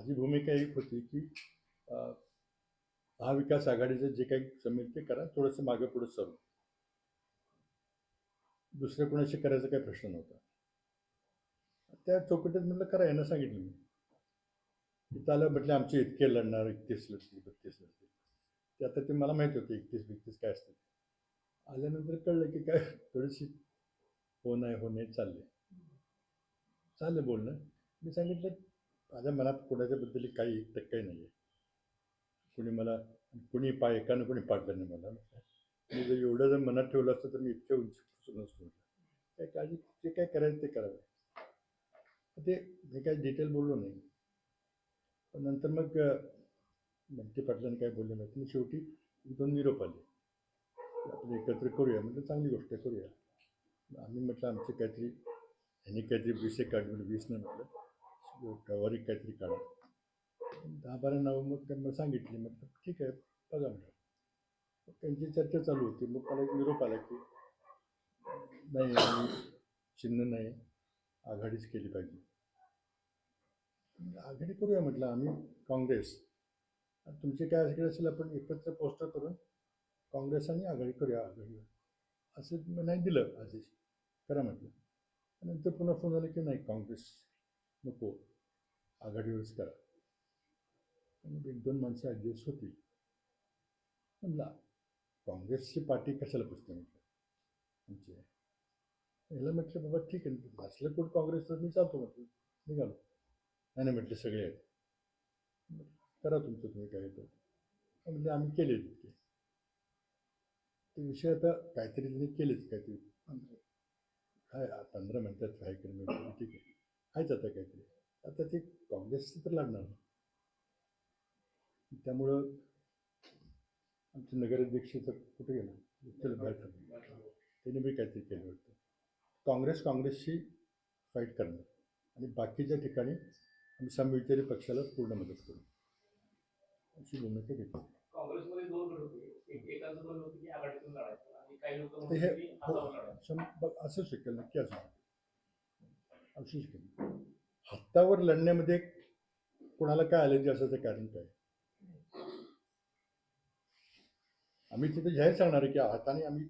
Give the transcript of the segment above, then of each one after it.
माझी भूमिका एक होती की महाविकास आघाडीचं जे काही जमेल ते करा थोडंसं मागे पुढे सरू दुसऱ्या कोणाशी करायचा काही प्रश्न नव्हता. त्या चौकटीत म्हटलं करा यांना सांगितलं मी. इथं आलं म्हटलं आमचे इतके लढणार एकतीस लढतील बत्तीस लढतील. ते आता ते मला माहिती होतं एकतीस बत्तीस काय असतं. आल्यानंतर कळलं की काय थोडीशी हो नाही हो नाही चालले. चाललं बोलणं. मी सांगितलं माझ्या मनात कोणाच्याबद्दल काही एक टक्काही नाही आहे कुणी मला कुणी पाय एकानं कोणी पाडलं नाही मला मी जर एवढं जर मनात ठेवलं असतं तर मी इतक्या उंची नसतो काय काळजी जे काय करायचं ते करावं. ते मी काही डिटेल बोललो नाही. पण नंतर मग मंत्री पाटलांनी काय बोलले नाही मी शेवटी दोन निरोप आले. आपण एकत्र करूया म्हटलं चांगली गोष्ट करूया. आम्ही म्हटलं आमचे काहीतरी ह्यांनी काहीतरी विषय काढून वीस नाही म्हटलं. व्यावहारिक काहीतरी काढा. दहा बारा नावं मग त्यांना सांगितली मग ठीक आहे बघा म्हटलं. त्यांची चर्चा चालू होती मग मला एक निरोप आला की नाही आम्ही चिन्ह नाही आघाडीच केली पाहिजे. आघाडी करूया म्हटलं आम्ही काँग्रेस. तुमचे काय असेल असेल आपण एकत्र पोस्टर करून काँग्रेस आणि आघाडी करूया आघाडीवर असं मग नाही दिलं आदेश करा म्हटलं. नंतर पुन्हा फोन झाला की नाही काँग्रेस नको. आघाडीवरच करा. मग एक दोन माणसं ॲडजस्ट होती म्हणला काँग्रेसची पार्टी कशाला पुसते म्हटलं? आमची. याला म्हटलं बाबा ठीक आहे. भासलं कोण काँग्रेसचं? मी चालतो म्हटलं. निघालो. नाही नाही म्हटले सगळे आहेत. करा तुमचं तुम्ही काय तर म्हणजे आम्ही केले तितके ते विषय आता काहीतरी त्यांनी केलेच काहीतरी. काय पंधरा मिनटात काय करून ठीक आहे. आहेच आता काहीतरी. आता ते काँग्रेसचं तर लागणार. त्यामुळं आमचे नगराध्यक्षाचं कुठे गेलं? विठ्ठल बाहेर त्याने बी काहीतरी केलं होतं. काँग्रेस काँग्रेसशी फाईट करणार. आणि बाकीच्या ठिकाणी आम्ही समविचारी पक्षाला पूर्ण मदत करू. अशी भूमिका घेतली. हे- ब- असू शकेल नक्की असू शकेल असू शकेल हातावर लढण्यामध्ये कोणाला काय ॲलर्जी असायचं कारण काय? आम्ही तिथे जाहीर सांगणार आहे की हाताने आम्ही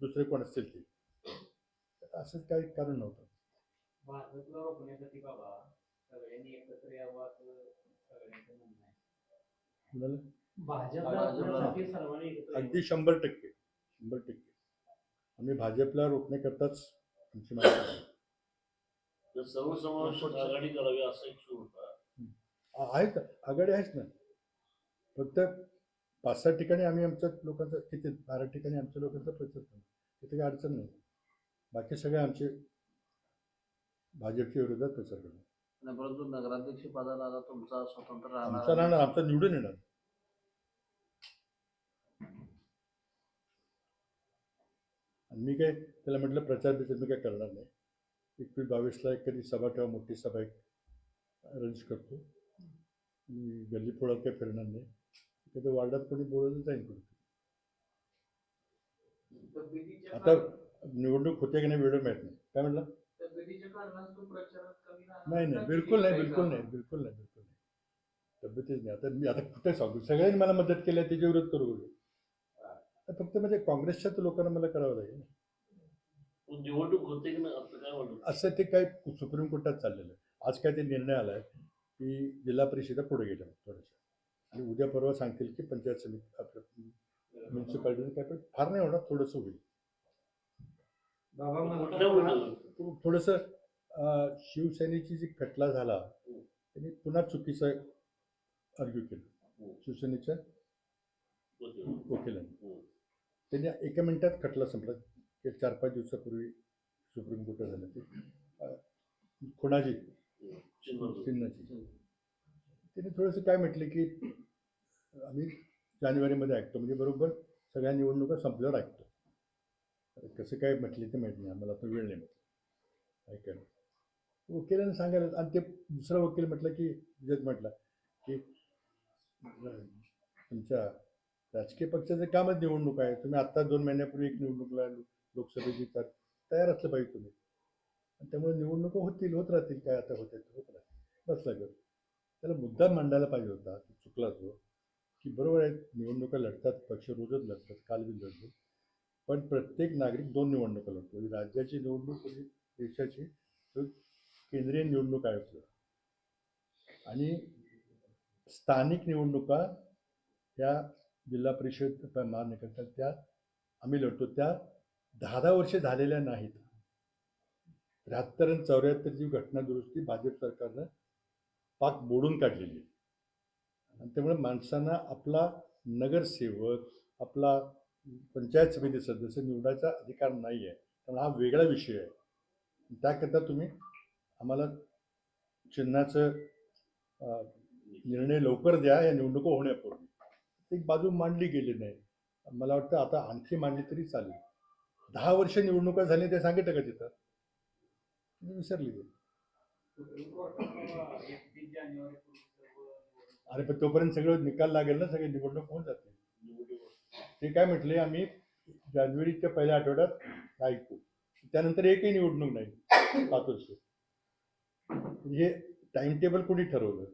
दुसरे कोण असतील ते. असंच काही कारण नव्हतं. भाजपला रोखण्यासाठी बाबा. सगळ्यांनी एकत्र यावं असं सगळ्यांचं म्हणणं आहे. कुणाला? भाजपला रोखण्यासाठी सर्वांनी एकत्र यावं. अगदी शंभर टक्के. शंभर टक्के. आम्ही भाजपला रोखण्याकरताच आमची आहे. तर सर्वसमावेशक आघाडी करावी असा एक सूर होता आ- आहेत. आघाडी आहेच ना. फक्त पाच सहा ठिकाणी आम्ही आमच्या लोकांचा किती बारा ठिकाणी आमच्या लोकांचा प्रचार करतो. तिथे काही अडचण नाही. बाकी सगळे आमचे भाजपच्या विरोधात प्रचार करतो आणि परंतु नगराध्यक्ष पदाला आता तुमचा स्वतंत्र आमचा राहणार राहणार आमचा निवडून येणार. आणि मी काय त्याला म्हटलं प्रचार बिचार मी काय करणार नाही. एकवीस बावीसला एक कधी सभा ठेवा मोठी सभा एक अरेंज करतो. आणि गल्ली फोडात काही फिरणार नाही. कधी वार्डात कोणी बोलवलं जाईल कुठे तब्येतीच्या आता निवडणूक होते की नाही वेळ माहीत नाही. काय राहणार. नाही नाही? बिलकुल नाही बिलकुल? नाही बिलकुल नाही बिलकुल नाही. तब्येतीच नाही. आता मी आता कुठे सांगू? सगळ्यांनी मला मदत केली आहे त्याच्या विरोध करू फक्त म्हणजे काँग्रेसच्याच लोकांना मला करावं लागेल. निवडणूक होते की नाही आपलं काय वाटत असं ते काय सुप्रीम कोर्टात चाललेलं आहे. आज काय ते निर्णय आला आहे की जिल्हा परिषदा पुढे गेल्या थोड्याशा. आणि उद्या परवा सांगतील की पंचायत समिती आपलं म्युन्सिपाल्टी काय पण फार नाही होणार थोडंसं होईल. थोडंसं शिवसेनेची जी खटला झाला त्यांनी पुन्हा चुकीचं आर्ग्यू केलं. शिवसेनेच्या वकिलांनी. त्यांनी एका मिनिटात खटला संपला. की चार पाच दिवसापूर्वी सुप्रीम कोर्टात झालं ते. खुणाजी चिन्हाची. त्यांनी थोडंसं काय म्हटलं की आम्ही जानेवारीमध्ये ऐकतो. म्हणजे बरोबर सगळ्या निवडणुका संपल्यावर ऐकतो. कसं काय म्हटले ते माहीत नाही. आम्हाला आता वेळ नाही म्हटलं. ऐकायला. वकिलांनी सांगायला आणि ते दुसरा वकील म्हटलं की जज म्हटला की तुमच्या राजकीय पक्षाचं कामच निवडणूक आहे. तुम्ही आत्ता दोन महिन्यापूर्वी एक निवडणूकला लोकसभेची तर तयार असलं पाहिजे तुम्ही. आणि त्यामुळे निवडणुका होतील होत राहतील काय आता होत आहेत होत राहतील. बसला गप त्याला मुद्दा मांडायला पाहिजे होता तो चुकला तो की बरोबर आहे निवडणुका लढतात पक्ष रोजच लढतात काल बी लढतो पण प्रत्येक नागरिक दोन निवडणुका लढतो. राज्याची निवडणूक देशाची केंद्रीय निवडणूक आयोग आणि स्थानिक निवडणुका त्या जिल्हा परिषद महानगरपालिका त्या आम्ही लढतो. त्या दहा दहा वर्षे झालेल्या नाहीत. त्र्याहत्तर आणि चौऱ्याहत्तरची घटना दुरुस्ती भाजप सरकारनं पाक मोडून काढलेली आहे. आणि त्यामुळे माणसांना आपला नगरसेवक आपला पंचायत समिती सदस्य निवडायचा अधिकार नाही आहे त्यामुळे हा वेगळा विषय आहे. त्याकरता तुम्ही आम्हाला चिन्हाचं निर्णय लवकर द्या. या निवडणुका होण्यापूर्वी. एक बाजू मांडली गेली नाही. मला वाटतं आता आणखी मांडली तरी चालेल. दहा वर्ष निवडणुका झाली ते सांगितलं का तिथं? विसरली अरे पण तोपर्यंत सगळं निकाल लागेल ना सगळे निवडणूक होऊन जाते ते काय म्हटले आम्ही जानेवारीच्या पहिल्या आठवड्यात ऐकू. त्यानंतर एकही निवडणूक नाही पाच वर्ष. हे टाइम टेबल कुणी ठरवलं?